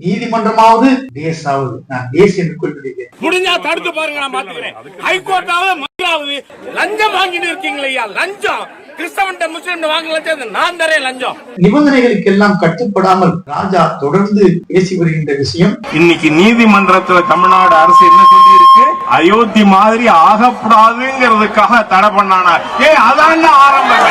நீதிமன்றமாவது தேசாவது நான் தேஸ் என்று குறிப்பிடுகிறேன். முடிஞ்சா தடுத்து பாருங்க நான் பாத்துக்கிறேன் ஹைகோர்ட்டாவது மயிலாவது லஞ்சம் வாங்கிட்டு இருக்கீங்களே ஐயா லஞ்சம். கிறிஸ்தவன் முஸ்லீம் வாங்க லஞ்சம் நான் தரேன் லஞ்சம். நிபந்தனைகளுக்கெல்லாம் கட்டுப்படாமல் ராஜா தொடர்ந்து பேசி வருகின்ற விஷயம். இன்னைக்கு நீதிமன்றத்துல தமிழ்நாடு அரசு என்ன சொல்லி இருக்கு அயோத்தி மாதிரி ஆகக்கூடாதுங்கிறதுக்காக தடை பண்ணானா ஏ அதாங்க ஆரம்பம்.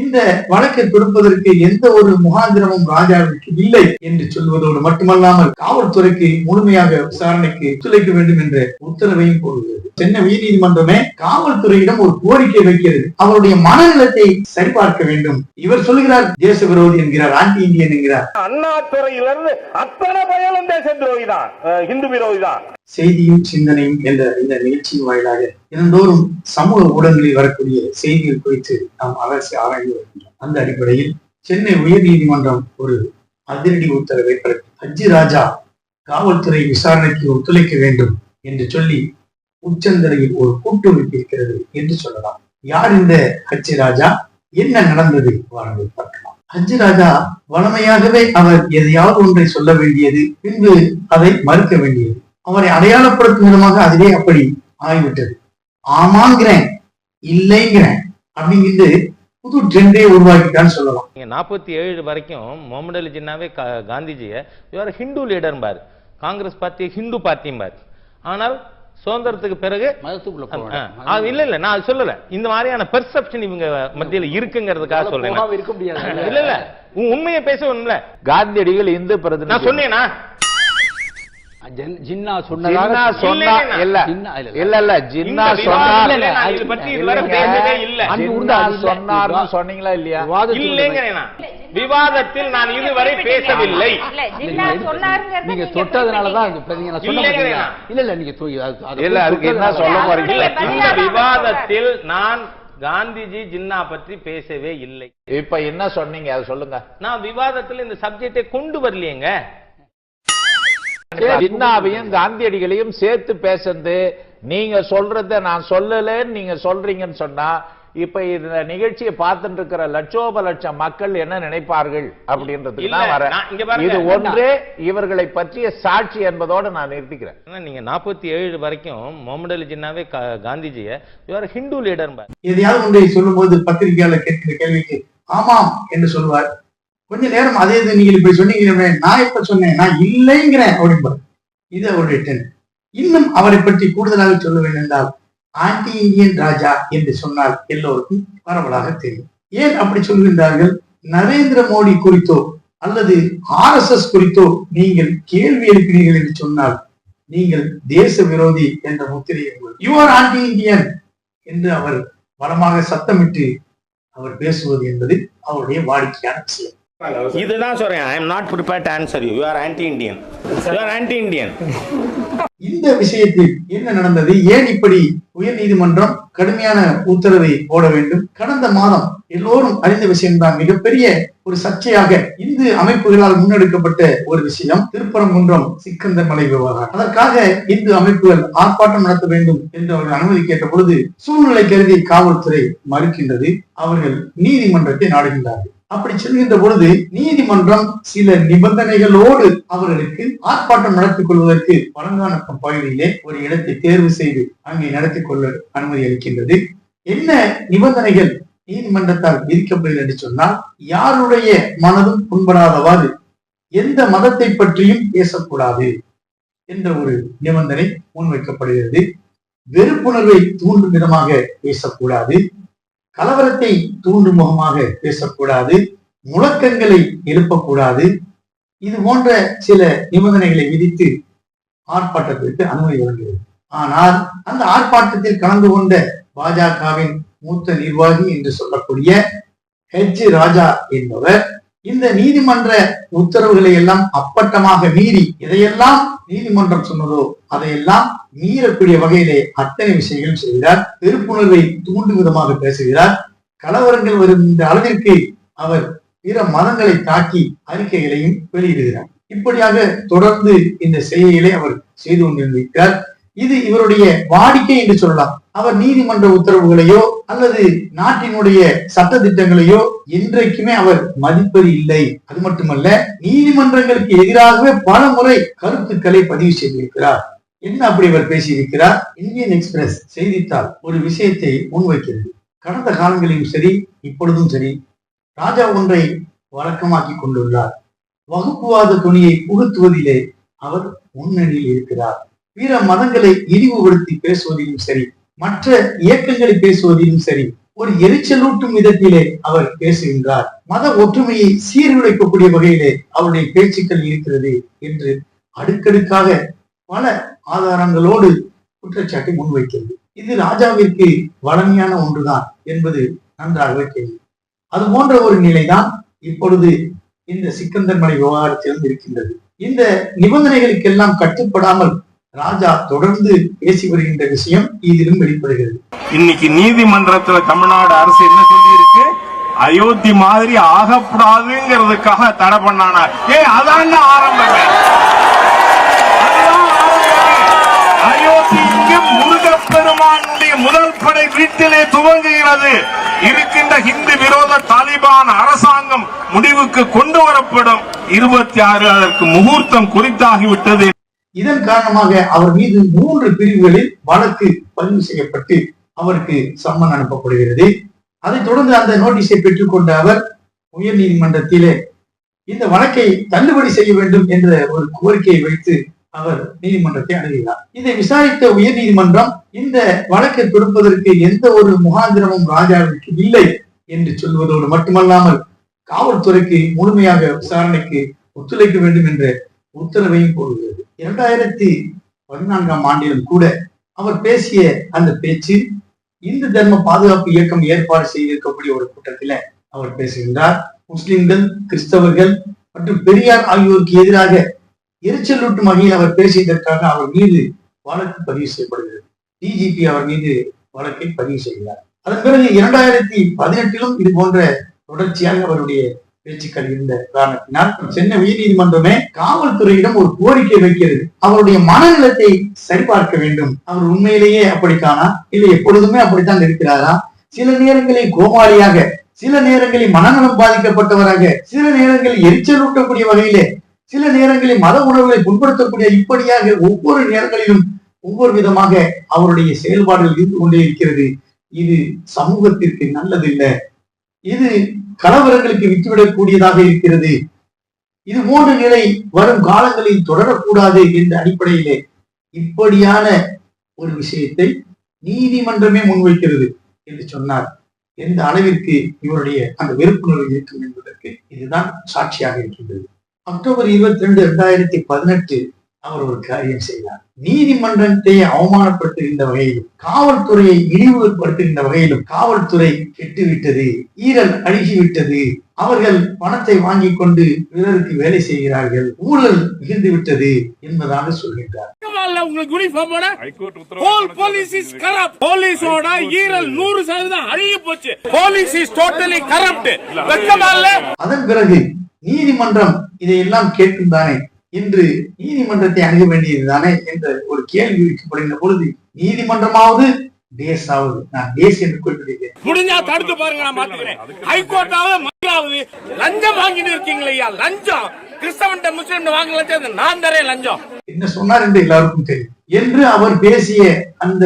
இந்த வழக்கை கொடுப்பதற்கு எந்த ஒரு முகாந்திரமும் ராஜாவிற்கு இல்லை என்று சொல்வதோடு மட்டுமல்லாமல் காவல்துறைக்கு முழுமையாக விசாரணைக்கு ஒத்துழைக்க வேண்டும் என்ற உத்தரவையும் போடுகிறது. சென்னை உயர்நீதிமன்றமே காவல்துறையிடம் ஒரு கோரிக்கை வைக்கிறது. அவருடைய மனநலத்தை சரிபார்க்க வேண்டும். இவர் சொல்லுகிறார் தேச விரோதி என்கிறார் ஆன்டி இந்தியன் என்கிறார். அண்ணா துறையிலிருந்து அத்தனை பயலும் தேச துரோகி தான் ஹிந்து விரோதி தான் செய்தியும் சிந்தனையும் என்ற இந்த நிகழ்ச்சியின் வாயிலாக தினந்தோறும் சமூக ஊடகங்களில் வரக்கூடிய செய்திகள் குறித்து நாம் அரசு ஆராய்ந்து வருகின்றோம். அந்த அடிப்படையில் சென்னை உயர் நீதிமன்றம் ஒரு அதிரடி உத்தரவை பிறப்பித்தது. அஜி ராஜா காவல்துறை விசாரணைக்கு ஒத்துழைக்க வேண்டும் என்று சொல்லி உச்சந்தரையில் ஒரு கூட்டமைப்பு இருக்கிறது என்று சொல்லலாம். யார் இந்த ஹஜ்ஜி ராஜா? என்ன நடந்தது? வாருங்கள் பார்க்கலாம். ஹஜ்ஜி ராஜா வளமையாகவே அவர் எதையாவது ஒன்றை சொல்ல வேண்டியது பின்பு அதை மறுக்க வேண்டியது. அவரை அடையாளப்படுத்தும் விதமாக அதுவே அப்படி ஆகிவிட்டது. ஆமாங்கிறேன் இல்லைங்கிறேன் அப்படிங்கிறது புது ட்ரெண்டே உருவாக்கிட்டான்னு சொல்லலாம். நீங்க நாற்பத்தி ஏழு வரைக்கும் முகமது அலி ஜின்னாவே கா- காந்திஜியை இவர் ஹிந்து லீடர்பார் காங்கிரஸ் பார்ட்டி ஹிந்து பார்ட்டிம்பார் ஆனால் சுதந்திரத்துக்கு பிறகு மதத்துக்குள்ள இல்ல இல்ல நான் அது சொல்லல. இந்த மாதிரியான பெர்செப்ஷன் இவங்க மத்தியில இருக்குங்கிறதுக்காக சொல்றேன். இருக்க முடியாது. இல்ல இல்ல உன் உண்மையை பேசணும்ல காந்தியடிகள் இந்து பிரதிநிதி. நான் சொன்னேனா? ஜின்னா சொன்னதாக சொன்னா. இல்ல இல்ல. இல்ல ஜின்னா சொன்னார் இது பத்தி இதுவரை. பேசவே இல்ல ஜின்னா. சொன்னார்னு சொன்னீங்களா இல்லையா விவாதத்தில் இல்லைங்கிறேன் நான். விவாதத்தில் நான் இதுவரை பேசவில்லை இல்ல, ஜின்னா நீங்க தொட்டதுனால தான் நான் சொன்ன. இல்ல இல்ல நீங்க இல்ல, அதுக்கு என்ன சொல்ல. போறீங்க? இந்த விவாதத்தில் நான் காந்திஜி ஜின்னா பற்றி பேசவே இல்லை இப்ப என்ன சொன்னீங்க அதை சொல்லுங்க நான் விவாதத்தில் இந்த சப்ஜெக்டை கொண்டு வரலையேங்க ஜின்னாவையும் காந்தியடிகளையும் சேர்த்து பேசுறது நீங்க சொல்றத நான் சொல்லலன்னு நீங்க சொல்றீங்கன்னு சொன்னா இப்ப இந்த நிகழ்ச்சியை பார்த்துட்டு இருக்கிற லட்சோப லட்சம் மக்கள் என்ன நினைப்பார்கள்? அப்படின்றதுக்கு இல்ல, தான் வரேன். இது ஒன்றே இவர்களை பற்றிய சாட்சி என்பதோட நான் நிறுத்திக்கிறேன். நீங்க நாற்பத்தி ஏழு வரைக்கும் முகமது அலி ஜின்னாவே கா- காந்திஜியை இவர் ஹிந்து லீடர் எதையாவது ஒன்றை சொல்லும்போது பத்திரிகையாளர் கேட்கிற கேள்விக்கு ஆமாம் என்று சொல்வார். கொஞ்ச நேரம் அதே இது நீங்க இப்படி சொன்னீங்களே நான் இப்ப சொன்னேன்? நான் இல்லைங்கிறேன் அப்படிம்பார் இது அவருடைய இன்னும் அவரை பற்றி கூடுதலாக சொல்ல வேண்டும் ஆன்டி இந்தியன் ராஜா என்று சொன்னால் எல்லோருக்கும் பரவலாக தெரியும். ஏன் அப்படி சொல்கின்றார்கள்? நரேந்திர மோடி குறித்தோ அல்லது ஆர் எஸ் எஸ் குறித்தோ நீங்கள் கேள்வி எழுப்பினீர்கள் என்று சொன்னால் நீங்கள் தேச விரோதி என்ற முத்திரையை யுவர் ஆன்டி இந்தியன் என்று அவர் பலமாக சத்தமிட்டு அவர் பேசுவது என்பது அவருடைய வாடிக்கையான விஷயம். இதுதான் சொல்றேன். I am not prepare to answer you you are anti Indian you are anti Indian இந்த விஷயத்தில் என்ன நடந்தது? ஏன் இப்படி உயர்நீதிமன்றம் கடுமையான உத்தரவை போட வேண்டும்? கடந்த மாதம் எல்லோரும் அறிந்த விஷயம்தான் மிகப்பெரிய ஒரு சர்ச்சையாக இந்து அமைப்புகளால் முன்னெடுக்கப்பட்ட ஒரு விஷயம். திருப்பரங்குன்றம் சிக்கந்தர் மலை விவகாரம். அதற்காக இந்து அமைப்புகள் ஆர்ப்பாட்டம் நடத்த வேண்டும் என்று அவர்கள் அனுமதி கேட்ட பொழுது சூழ்நிலை கருதி காவல்துறை மறுக்கின்றது. அவர்கள் நீதிமன்றத்தை நாடுகின்றார்கள். அப்படி செல்கின்ற பொழுது நீதிமன்றம் சில நிபந்தனைகளோடு அவர்களுக்கு ஆர்ப்பாட்டம் நடத்திக் கொள்வதற்கு பழங்கானக்கம் பகுதியிலே ஒரு இடத்தை தேர்வு செய்து அங்கே நடத்திக் கொள்ள அனுமதி அளிக்கின்றது. என்ன நிபந்தனைகள் நீதிமன்றத்தால் விதிக்கப்படுகிறது என்று சொன்னால் யாருடைய மனதும் புண்படாதவாறு எந்த மதத்தை பற்றியும் பேசக்கூடாது என்ற ஒரு நிபந்தனை முன்வைக்கப்படுகிறது. வெறுப்புணர்வை தூண்டும் விதமாக பேசக்கூடாது. கலவரத்தை தூண்டும் முகமாக பேசக்கூடாது முழக்கங்களை எழுப்பக்கூடாது. இது போன்ற சில நிபந்தனைகளை விதித்து ஆர்ப்பாட்டத்திற்கு அனுமதி வழங்குகிறது. ஆனால் அந்த ஆர்ப்பாட்டத்தில் கலந்து கொண்ட பாஜகவின் மூத்த நிர்வாகி என்று சொல்லக்கூடிய ஹெச் ராஜா என்பவர் இந்த நீதிமன்ற உத்தரவுகளை எல்லாம் அப்பட்டமாக மீறி எதையெல்லாம் நீதிமன்றம் சொன்னதோ அதையெல்லாம் மீறக்கூடிய வகையிலே அத்தனை விஷயங்கள் செய்கிறார் வெறுப்புணர்வை தூண்டும் விதமாக பேசுகிறார். கலவரங்கள் வரும் இந்த அளவிற்கு அவர் பிற மதங்களை தாக்கி அறிக்கைகளையும் வெளியிடுகிறார். இப்படியாக தொடர்ந்து இந்த செயலை அவர் செய்து கொண்டிருந்திருக்கிறார் இது இவருடைய வாடிக்கை என்று சொல்லலாம். அவர் நீதிமன்ற உத்தரவுகளையோ அல்லது நாட்டினுடைய சட்ட திட்டங்களையோ என்றைக்குமே அவர் மதிப்பது இல்லை. அது மட்டுமல்ல நீதிமன்றங்களுக்கு எதிராகவே பல முறை கருத்துக்களை பதிவு செய்திருக்கிறார். என்ன அப்படி அவர் பேசியிருக்கிறார்? இந்தியன் எக்ஸ்பிரஸ் செய்தித்தாள் ஒரு விஷயத்தை முன்வைக்கிறது. கடந்த காலங்களிலும் சரி இப்பொழுதும் சரி ராஜா ஒன்றை வழக்கமாக்கி கொண்டுள்ளார். வகுப்புவாத துணியை புகுத்துவதிலே அவர் முன்னணியில் இருக்கிறார். பிற மதங்களை இழிவுபடுத்தி பேசுவதிலும் சரி மற்ற இயக்கங்களை பேசுவதிலும் சரி ஒரு எரிச்சலூட்டும் விதத்திலே அவர் பேசுகின்றார். மத ஒற்றுமையை சீர்குலைக்கக்கூடிய வகையிலே அவருடைய பேச்சுக்கள் இருக்கிறது என்று அடுக்கடுக்காக பல ஆதாரங்களோடு குற்றச்சாட்டை முன்வைக்கிறது. இது ராஜாவிற்கு வளமையான ஒன்றுதான் என்பது நன்றாகவே தெரியும். அது போன்ற ஒரு நிலைதான் இப்பொழுது இந்த சிக்கந்தர் மலை விவகாரத்திலும் இருக்கின்றது. இந்த நிபந்தனைகளுக்கெல்லாம் கட்டுப்படாமல் ராஜா தொடர்ந்து பேசி வருகின்ற விஷயம் இதிலும் வெளிப்படுகிறது. இன்னைக்கு நீதிமன்றத்துல தமிழ்நாடு அரசு என்ன சொல்லியிருக்கு? அயோத்தி மாதிரி ஆகக்கூடாதுங்கிறதுக்காக தடை பண்ணானா ஏ அதான் ஆரம்பம். அதுதான் ஆரம்பமே. அயோத்தி முதல் படை வீட்டிலே துவங்குகிறது. இருக்கின்ற ஹிந்து விரோத தாலிபான் அரசாங்கம் முடிவுக்கு கொண்டு வரப்படும். இருபத்தி ஆறு அதற்கு முகூர்த்தம் குறித்தாகிவிட்டது. இதன் காரணமாக அவர் மீது மூன்று பிரிவுகளில் வழக்கு பதிவு செய்யப்பட்டு அவருக்கு சம்மன் அனுப்பப்படுகிறது. அதைத் தொடர்ந்து அந்த நோட்டீஸை பெற்றுக்கொண்ட அவர் உயர் நீதிமன்றத்திலே இந்த வழக்கை தள்ளுபடி செய்ய வேண்டும் என்ற ஒரு கோரிக்கையை வைத்து அவர் நீதிமன்றத்தை அணுகிறார் இதை விசாரித்த உயர் நீதிமன்றம் இந்த வழக்கை தொடுப்பதற்கு எந்த ஒரு முகாந்திரமும் ராஜாவிற்கு இல்லை என்று சொல்வதோடு மட்டுமல்லாமல் காவல்துறைக்கு முழுமையாக விசாரணைக்கு ஒத்துழைக்க வேண்டும் என்ற உத்தரவையும் போடுகிறது. இரண்டாயிரத்தி பதினான்காம் ஆண்டிலும் கூட அவர் பேசிய அந்த பேச்சு இந்து தர்ம பாதுகாப்பு இயக்கம் ஏற்பாடு செய்திருக்கக்கூடிய ஒரு கூட்டத்தில அவர் பேசுகின்றார். முஸ்லிம்கள் கிறிஸ்தவர்கள் மற்றும் பெரியார் ஆகியோருக்கு எதிராக எரிச்சலூட்டும் வகையில் அவர் பேசியதற்காக அவர் மீது வழக்கு பதிவு செய்யப்படுகிறது. டிஜிபி அவர் மீது வழக்கை பதிவு செய்கிறார். அதன் பிறகு இரண்டாயிரத்தி பதினெட்டிலும் இது போன்ற தொடர்ச்சியாக அவருடைய பேச்சுக்கள் இருந்த காரணத்தினால் சென்னை உயர்நீதிமன்றமே காவல்துறையிடம் ஒரு கோரிக்கை வைக்கிறது. அவருடைய மனநலத்தை சரிபார்க்க வேண்டும். அவர் உண்மையிலேயே அப்படித்தானா? இல்லை எப்பொழுதுமே அப்படித்தான் இருக்கிறாரா? சில நேரங்களில் கோமாளியாக சில நேரங்களில் மனநலம் பாதிக்கப்பட்டவராக சில நேரங்களில் எரிச்சலூட்டக்கூடிய வகையிலே சில நேரங்களில் மத உணர்வுகளை புண்படுத்தக்கூடிய இப்படியாக ஒவ்வொரு நேரங்களிலும் ஒவ்வொரு விதமாக அவருடைய செயல்பாடுகள் இருந்து கொண்டே இருக்கிறது. இது சமூகத்திற்கு நல்லதில்லை. இது கலவரங்களுக்கு விட்டுவிடக்கூடியதாக இருக்கிறது. இது போன்ற நிலை வரும் காலங்களில் தொடரக்கூடாது என்ற அடிப்படையிலே இப்படியான ஒரு விஷயத்தை நீதிமன்றமே முன்வைக்கிறது என்று சொன்னார். எந்த அளவிற்கு இவருடைய அந்த வெறுப்புணர்வு இருக்கும் என்பதற்கு இதுதான் சாட்சியாக இருக்கின்றது. அக்டோபர் இருபத்தி ரெண்டு இரண்டாயிரத்தி பதினெட்டு அவர் ஒரு காரியம் செய்தார். நீதிமன்றத்தை அவமானப்படுத்துகின்ற வகையிலும் காவல்துறையை இழிவுபடுத்துகின்ற வகையிலும் காவல்துறை கெட்டுவிட்டது ஈரல் அழுகிவிட்டது. அவர்கள் பணத்தை வாங்கி கொண்டு பிறருக்கு வேலை செய்கிறார்கள் ஊழல் மிகுந்து விட்டது என்பதாக சொல்கின்றார். உங்களுக்கு யூனிஃபார்மோட ஹோல் போலீஸ் இஸ் கரப்ட் போலீஸோட ஈரல் நூறு சதவீதம் அழுகி போச்சு. போலீஸ் இஸ் டோட்டலி கரப்ட் வெக்கமா இல்ல? அதன் பிறகு நீதிமன்றம் இதையெல்லாம் கேட்கும் தானே? இன்று நீதிமன்றத்தை அணுக வேண்டியதுதானே என்ற ஒரு கேள்வி வைக்கப்படுகின்ற பொழுது நீதிமன்றமாவது தேசாவது. நான் தேஸ் என்று குறிப்பிடுகிறேன். முடிஞ்சா தடுத்து பாருங்க நான் பாத்துக்கிறேன் ஹைகோர்ட்டாவது மதுராவது லஞ்சம் வாங்கிட்டு இருக்கீங்களே ஐயா லஞ்சம். கிறிஸ்தவன்ட்ட முஸ்லிம் வாங்க லஞ்சம் நான் தரேன் லஞ்சம். என்ன சொன்னார் என்று எல்லாருக்கும் தெரியும். என்று அவர் பேசிய அந்த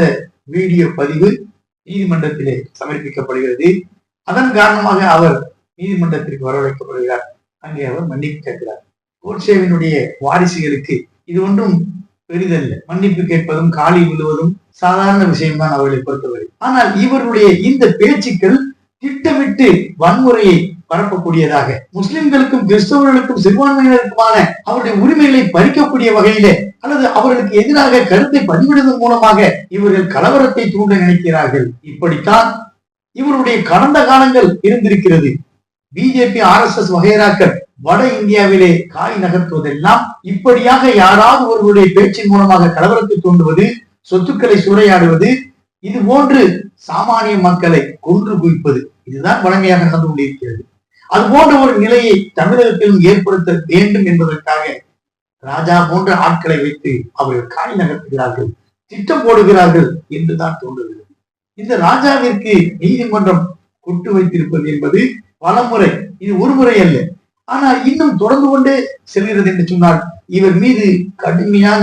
வீடியோ பதிவு நீதிமன்றத்திலே சமர்ப்பிக்கப்படுகிறது. அதன் காரணமாக அவர் நீதிமன்றத்திற்கு வரவழைக்கப்படுகிறார். அங்கே அவர் மன்னிப்பு கேட்கிறார். கோட்சேவினுடைய வாரிசுகளுக்கு இது ஒன்றும் பெரிதல்ல. மன்னிப்பு கேட்பதும் காலி விழுவதும் சாதாரண விஷயம்தான் அவர்களை பொறுத்தவரை. ஆனால் இவருடைய இந்த பேச்சுக்கள் திட்டமிட்டு வன்முறையை பரப்பக்கூடியதாக முஸ்லிம்களுக்கும் கிறிஸ்தவர்களுக்கும் சிறுபான்மையினருக்குமான அவருடைய உரிமைகளை பறிக்கக்கூடிய வகையிலே அல்லது அவர்களுக்கு எதிராக கருத்தை பதிவிடுவதன் மூலமாக இவர்கள் கலவரத்தை தூண்ட நினைக்கிறார்கள். இப்படித்தான் இவருடைய கடந்த காலங்கள் இருந்திருக்கிறது. பிஜேபி ஆர் எஸ் எஸ் வகைராக்கள் வட இந்தியாவிலே காய் நகர்த்துவதெல்லாம் இப்படியாக யாராவது ஒருவருடைய பேச்சின் மூலமாக கலவரத்தை தூண்டுவது சொத்துக்களை சூறையாடுவது இது போன்று சாமானிய மக்களை கொன்று குவிப்பது. இதுதான் வழமையாக நடந்து கொண்டிருக்கிறது. அது போன்ற ஒரு நிலையை தமிழகத்திலும் ஏற்படுத்த வேண்டும் என்பதற்காக ராஜா போன்ற ஆட்களை வைத்து அவர்கள் காய் நகர்த்துகிறார்கள் திட்டம் போடுகிறார்கள் என்றுதான் தோன்றுகிறது. இந்த ராஜாவிற்கு நீதிமன்றம் கொட்டு வைத்திருப்பது என்பது பலமுறை இது ஒரு முறை அல்ல ஆனால் இன்னும் தொடர்ந்து கொண்டே செல்கிறது என்று சொன்னால் இவர் மீது கடுமையான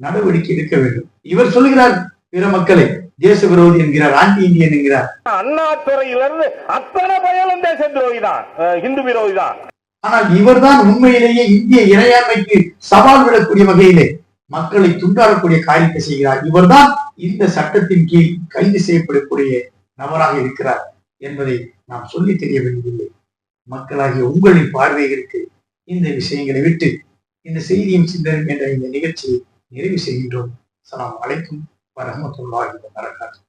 நடவடிக்கை எடுக்க வேண்டும். இவர் சொல்லுகிறார் பிற மக்களை தேச விரோதி என்கிறார் ஆன்டி இந்தியன் என்கிறார். அண்ணா துறையிலிருந்து அத்தனை பயலும் தேச துரோகி தான் இந்து விரோதி தான் ஆனால் இவர்தான் உண்மையிலேயே இந்திய இறையாண்மைக்கு சவால் விடக்கூடிய வகையிலே மக்களை துண்டாடக்கூடிய காரியத்தை செய்கிறார். இவர்தான் இந்த சட்டத்தின் கீழ் கைது செய்யப்படக்கூடிய நபராக இருக்கிறார் என்பதை நாம் சொல்லி தெரிய வேண்டியதில்லை. மக்களாகிய உங்களின் பார்வைகளுக்கு இந்த விஷயங்களை விட்டு இந்த செய்தியும் சிந்தனை என்ற இந்த நிகழ்ச்சியை நிறைவு செய்கின்றோம். சலாம் அலைக்கும் வரமத்துள்ளாகி வபரகாத்துஹு.